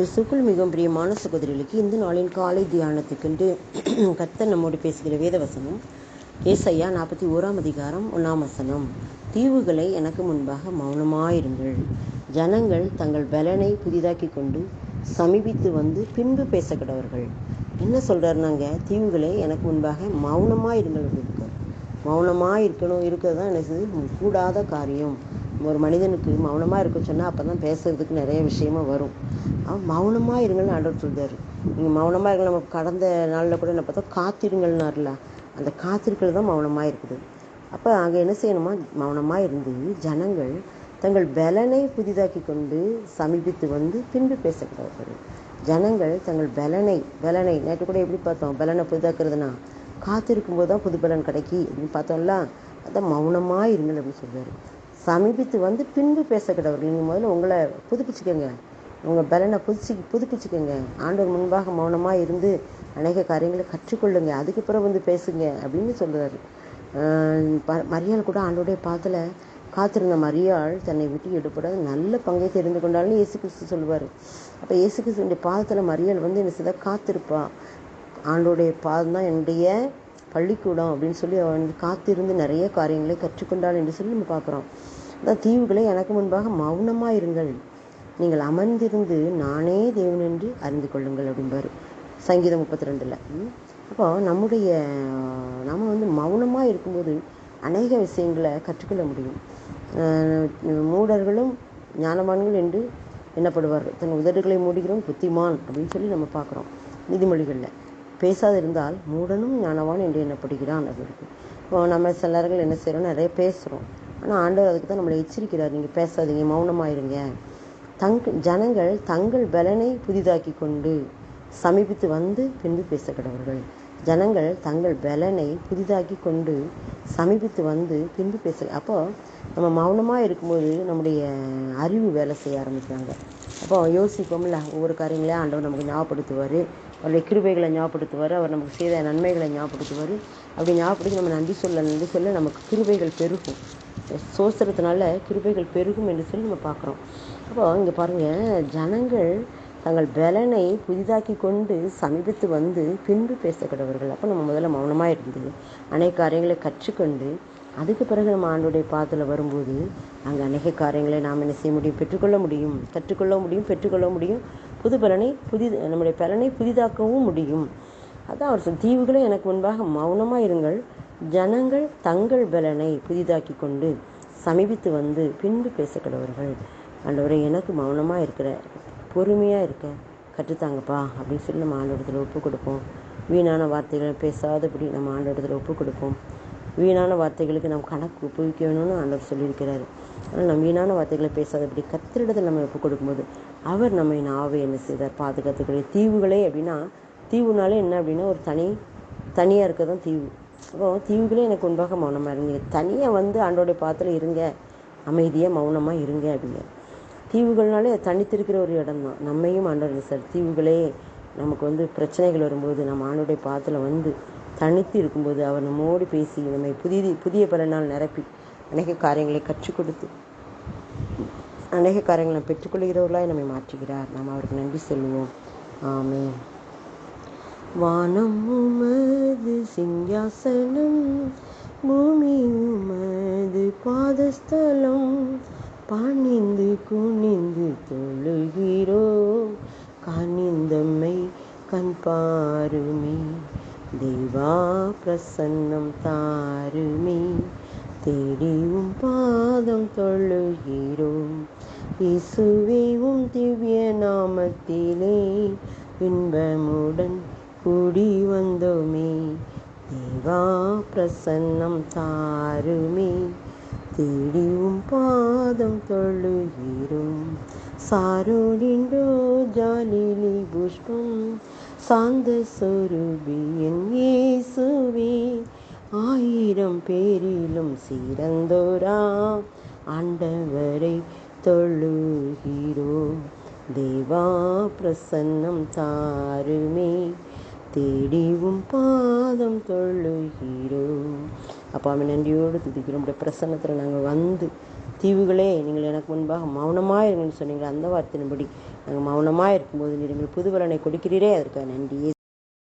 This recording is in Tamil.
கிறிஸ்துக்குள் மிகவும் பிரியமான சகோதரிகளுக்கு இந்த நாளின் காலை தியானத்துக்கென்று கர்த்தர் நம்மோடு பேசுகிற வேதவசனம் ஏசையா நாற்பத்தி ஓராம் அதிகாரம் ஒன்றாம் வசனம். தீவுகளை எனக்கு முன்பாக மௌனமாயிருங்கள். ஜனங்கள் தங்கள் பலனை புதிதாக்கி கொண்டு சமீபித்து வந்து பின்பு பேசக்கூடவர்கள். என்ன சொல்கிறாருனாங்க தீவுகளை எனக்கு முன்பாக மௌனமாக இருங்கள் அப்படி மௌனமாக இருக்கணும் இருக்கிறது தான் எனக்கு கூடாத காரியம். ஒரு மனிதனுக்கு மௌனமாக இருக்க சொன்னால் அப்போ தான் பேசுகிறதுக்கு நிறைய விஷயமா வரும். அவன் மௌனமாக இருங்கள்னு ஆண்டவர் சொல்றாரு. நீங்கள் மௌனமாக இருங்க நம்ம கடந்த நாளில் கூட என்ன பார்த்தா காத்திருங்கள்னார்ல. அந்த காத்திருக்கிறது தான் மௌனமாக இருக்குது. அப்போ அங்கே என்ன செய்யணுமா? மௌனமாக இருந்து ஜனங்கள் தங்கள் பலனை புதிதாக்கி கொண்டு சமீபித்து வந்து பின்பு பேசக்கூடாது ஜனங்கள் தங்கள் பலனை பலனை நேற்று கூட எப்படி பார்த்தோம்? பலனை புதிதாக்குறதுனா காத்திருக்கும் போது தான் புது பலன் கிடைக்கி அப்படின்னு பார்த்தோம்ல? அதான் மௌனமாக இருங்கள் அப்படின்னு சொல்றாரு. சமீபித்து வந்து பின்பு பேசக்கூடாது நீங்கள் முதல்ல உங்களை புதுப்பிச்சுக்கோங்க. உங்கள் பலனை புதுச்சி புதுப்பிச்சுக்கோங்க. ஆண்டவர் முன்பாக மௌனமாக இருந்து அநேக காரியங்களை கற்றுக்கொள்ளுங்க. அதுக்கு பிறகு வந்து பேசுங்க அப்படின்னு சொல்கிறாரு மரியாள் கூட ஆண்டோடைய பாத்தில் காத்திருந்த மரியாள் தன்னை விட்டு எடுப்படாத நல்ல பங்கை தெரிந்து கொண்டாலும் இயேசு கிறிஸ்து சொல்லுவார். அப்போ இயேசு கிறிஸ்துடைய பாதத்தில் மரியாள் வந்து என்ன செய்தா? காத்திருப்பா. ஆண்டோடைய பாதம் தான் என்னுடைய பள்ளிக்கூடம் அப்படின்னு சொல்லி அவன் வந்து காத்திருந்து நிறைய காரியங்களை கற்றுக்கொண்டாள் என்று சொல்லி நம்ம பார்க்குறோம். அதான் தீவுகளை எனக்கு முன்பாக மௌனமாக இருங்கள். நீங்கள் அமர்ந்திருந்து நானே தேவன் என்று அறிந்து கொள்ளுங்கள் அப்படின்பார் சங்கீதம் முப்பத்தி ரெண்டில் அப்போ நம்முடைய நம்ம வந்து மௌனமாக இருக்கும்போது அநேக விஷயங்களை கற்றுக்கொள்ள முடியும். மூடர்களும் ஞானவான்கள் என்று எண்ணப்படுவார்கள். தன் உதடுகளை மூடுகிறோம் புத்திமான் அப்படின்னு சொல்லி நம்ம பார்க்குறோம். நீதிமொழிகளில். பேசாதிருந்தால் மூடனும் ஞானவான் என்று எண்ணப்படுகிறான் அப்படின்னு இப்போ நம்ம சிலர்கள் என்ன செய்கிறோம் நிறைய பேசுகிறோம் ஆனால் ஆண்டவர் அதுக்கு தான் நம்மளை எச்சரிக்கிறார். நீங்கள் பேசாதீங்க மௌனமாயிருங்க. தங் ஜனங்கள் தங்கள் பலனை புதிதாக்கி கொண்டு சமீபித்து வந்து பின்பு பேசக்கிடவர்கள். ஜனங்கள் தங்கள் பலனை புதிதாக்கி கொண்டு சமீபித்து வந்து பின்பு பேச அப்போ நம்ம மௌனமாக இருக்கும்போது நம்முடைய அறிவு வேலை செய்ய ஆரம்பிக்கிறாங்க. அப்போ யோசிப்போம்ல ஒவ்வொரு காரியங்களையும் ஆண்டவர் நமக்கு ஞாபகப்படுத்துவார். அவருடைய கிருபைகளை ஞாபகப்படுத்துவார் அவர் நமக்கு செய்த நன்மைகளை ஞாபகப்படுத்துவார். அப்படி ஞாபகப்படுத்தி நம்ம நன்றி சொல்ல நன்றி சொல்ல நமக்கு கிருபைகள் பெருகும். சோசரத்தினால கிருபைகள் பெருகும் என்று சொல்லி நம்ம பார்க்குறோம். அப்போ இங்கே பாருங்கள் ஜனங்கள் தங்கள் பலனை புதிதாக்கி கொண்டு சமீபத்து வந்து பின்பு பேசக்கூடவர்கள். அப்போ நம்ம முதல்ல மௌனமாக இருந்து அநேக காரியங்களை கற்றுக்கொண்டு அதுக்கு பிறகு நம்ம ஆண்டுடைய பாத்தில் வரும்போது அங்கே அநேக காரியங்களை நாம் என்ன செய்ய முடியும்? பெற்றுக்கொள்ள முடியும் கற்றுக்கொள்ள முடியும் பெற்றுக்கொள்ள முடியும். புது பலனை புதி நம்முடைய பலனை புதிதாக்கவும் முடியும். அதான் அவர் சொல் தீவுகளே எனக்கு முன்பாக மௌனமாக இருங்கள். ஜனங்கள் தங்கள் பலனை புதிதாக்கி கொண்டு சமீபித்து வந்து பின்பு பேசக்கூடவர்கள். ஆண்டவரை எனக்கு மௌனமாக இருக்கிற பொறுமையாக இருக்க கற்றுத்தாங்கப்பா அப்படின்னு சொல்லி நம்ம ஆண்டோடத்தில் ஒப்பு கொடுப்போம். வீணான வார்த்தைகளை பேசாதபடி நம்ம ஆண்டோடத்தில் ஒப்பு கொடுப்போம். வீணான வார்த்தைகளுக்கு நம்ம கணக்கு உபயோகிக்க வேணும்னு ஆண்டவர் சொல்லியிருக்கிறாரு. ஆனால் நம்ம வீணான வார்த்தைகளை பேசாதபடி கத்திரிடத்தில் நம்ம ஒப்பு கொடுக்கும்போது அவர் நம்மை நாவை என்ன செய்தார்? பாதுகாத்துக்கூடிய தீவுகளே அப்படின்னா தீவுனாலே என்ன அப்படின்னா ஒரு தனி தனியாக இருக்க தான் தீவு. அப்போ தீவுகளே எனக்கு முன்பாக மௌனமாக இருங்க. தனியாக வந்து ஆண்டோடைய பாத்தில் இருங்க. அமைதியாக மௌனமாக இருங்க அப்படிங்க. தீவுகள்னாலே தனித்திருக்கிற ஒரு இடம் தான் நம்மையும் ஆண்டவர் சார் தீவுகளே நமக்கு வந்து பிரச்சனைகள் வரும்போது நம்ம ஆண்டோடைய பாத்தில் வந்து தனித்து இருக்கும்போது அவர் நம்மோடு பேசி நம்மை புதிய புதிய நாள் நிரப்பி அநேக காரியங்களை கற்றுக் கொடுத்து அநேக காரியங்களை பெற்றுக்கொள்கிறவர்களாய் நம்மை மாற்றுகிறார். நாம் அவருக்கு நன்றி சொல்லுவோம். ஆமே வானம் உமது சிங்காசனம் பூமி உமது பாதஸ்தலம் பணிந்து குனிந்து தொழுகிறோம். கனிந்தம்மை கண் பாருமே தேவா பிரசன்னம் தாருமே. தேடிவும் பாதம் தொழுகிறோம். இசுவேவும் திவ்ய நாமத்திலே இன்பமுடன் கூடி வந்தோமே. தேவா பிரசன்னம் தாருமே. தேடியும் பாதம் தொழுகிறோம். சாரோடின்றோ ஜாலிலி புஷ்பம் சாந்த சொருபியன் இயேசுவே ஆயிரம் பேரிலும் சிறந்தோரா ஆண்டவரை தொழுகிறோம். தேவா பிரசன்னம் தாருமே தேடிவும் பாதம் தொழுகிறோம். அப்பாவை நன்றியோடு துதிக்கிறோம். உடைய பிரசன்னத்தில் நாங்கள் வந்து தீவுகளே நீங்கள் எனக்கு முன்பாக மௌனமாக இருங்கன்னு சொன்னீங்களே அந்த வார்த்தையின்படி நாங்கள் மௌனமாக இருக்கும்போது நீங்கள் புதுவலனை கொடுக்கிறீரே. அதற்காக நன்றியே